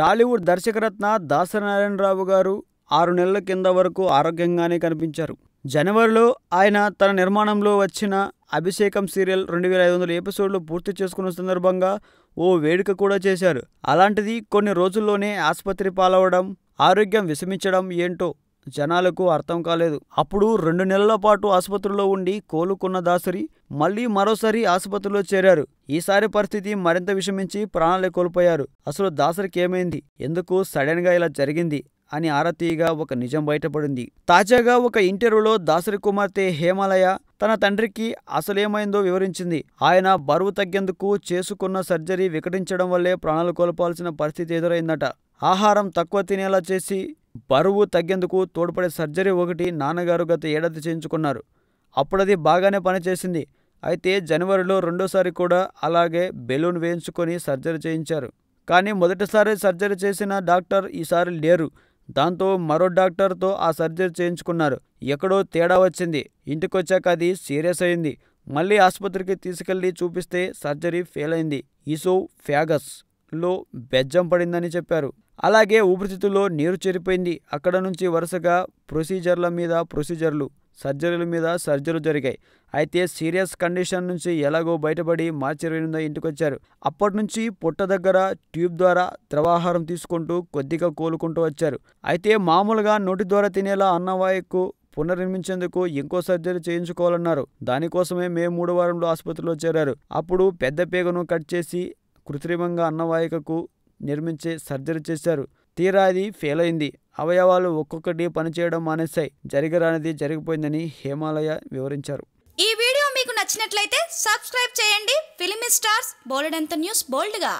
టాలీవుడ్ దర్శకరత్న దాసనారాయణరావు గారు ఆరు నెలల కింద వరకు ఆరోగ్యంగానే కనిపించారు. జనవరిలో ఆయన తన నిర్మాణంలో వచ్చిన అభిషేకం సీరియల్ రెండు వేల ఐదు వందల ఎపిసోడ్లు పూర్తి చేసుకున్న సందర్భంగా ఓ వేడుక కూడా చేశారు. అలాంటిది కొన్ని రోజుల్లోనే ఆసుపత్రి పాలవడం ఆరోగ్యం విషమించడం ఏంటో జనాలకు అర్థం కాలేదు. అప్పుడు రెండు నెలల పాటు ఆసుపత్రిలో ఉండి కోలుకున్న దాసరి మళ్ళీ మరోసారి ఆసుపత్రిలో చేరారు. ఈసారి పరిస్థితి మరింత విషమించి ప్రాణాలే కోల్పోయారు. అసలు దాసరికి ఏమైంది? ఎందుకు సడన్గా ఇలా జరిగింది? అని ఆరతీయగా ఒక నిజం బయటపడింది. తాజాగా ఒక ఇంటర్వ్యూలో దాసరి కుమార్తె హేమాలయ తన తండ్రికి అసలేమైందో వివరించింది. ఆయన బరువు తగ్గేందుకు చేసుకున్న సర్జరీ వికటించడం వల్లే ప్రాణాలు కోల్పోవాల్సిన పరిస్థితి ఎదురైందట. ఆహారం తక్కువ తినేలా చేసి బరువు తగ్గేందుకు తోడ్పడే సర్జరీ ఒకటి నాన్నగారు గత ఏడాది చేయించుకున్నారు. అప్పుడది బాగానే పనిచేసింది. అయితే జనవరిలో రెండోసారి కూడా అలాగే బెలూన్ వేయించుకొని సర్జరీ చేయించారు. కానీ మొదటిసారి సర్జరీ చేసిన డాక్టర్ ఈసారి లేరు. దాంతో మరో డాక్టర్తో ఆ సర్జరీ చేయించుకున్నారు. ఎక్కడో తేడా వచ్చింది. ఇంటికొచ్చాక అది సీరియస్ అయింది. మళ్ళీ ఆసుపత్రికి తీసుకెళ్ళి చూపిస్తే సర్జరీ ఫెయిల్ అయింది. Oesophagus. లో బెజ్జం పడిందని చెప్పారు. అలాగే ఊపిరితిత్తుల్లో నీరు చేరిపోయింది. అక్కడ నుంచి వరుసగా ప్రొసీజర్ల మీద ప్రొసీజర్లు సర్జరీల మీద సర్జరీలు జరిగాయి. అయితే సీరియస్ కండిషన్ నుంచి ఎలాగో బయటపడి మార్చి ఇరవై ఎనిమిది ఇంటికొచ్చారు. అప్పటి నుంచి పొట్ట దగ్గర ట్యూబ్ ద్వారా ద్రవాహారం తీసుకుంటూ కొద్దిగా కోలుకుంటూ వచ్చారు. అయితే మామూలుగా నోటి ద్వారా తినేలా అన్నవాయుకు పునర్నిర్మించేందుకు ఇంకో సర్జరీ చేయించుకోవాలన్నారు. దానికోసమే మే మూడు వారంలో ఆసుపత్రిలో చేరారు. అప్పుడు పెద్ద పేగను కట్ చేసి కృత్రిమంగా అన్నవాహికకు నిర్మించే సర్జరీ చేశారు. తీరా అది ఫెయిల్ అయింది అవయవాలు ఒక్కొక్కటి పనిచేయడం మానేశాయి. జరగరానిది జరిగిపోయిందని హేమాలయ వివరించారు. ఈ వీడియో మీకు నచ్చినట్లయితే సబ్స్క్రైబ్ చేయండి. ఫిలిమి స్టార్స్ బోలెడంత న్యూస్ బోల్డ్గా.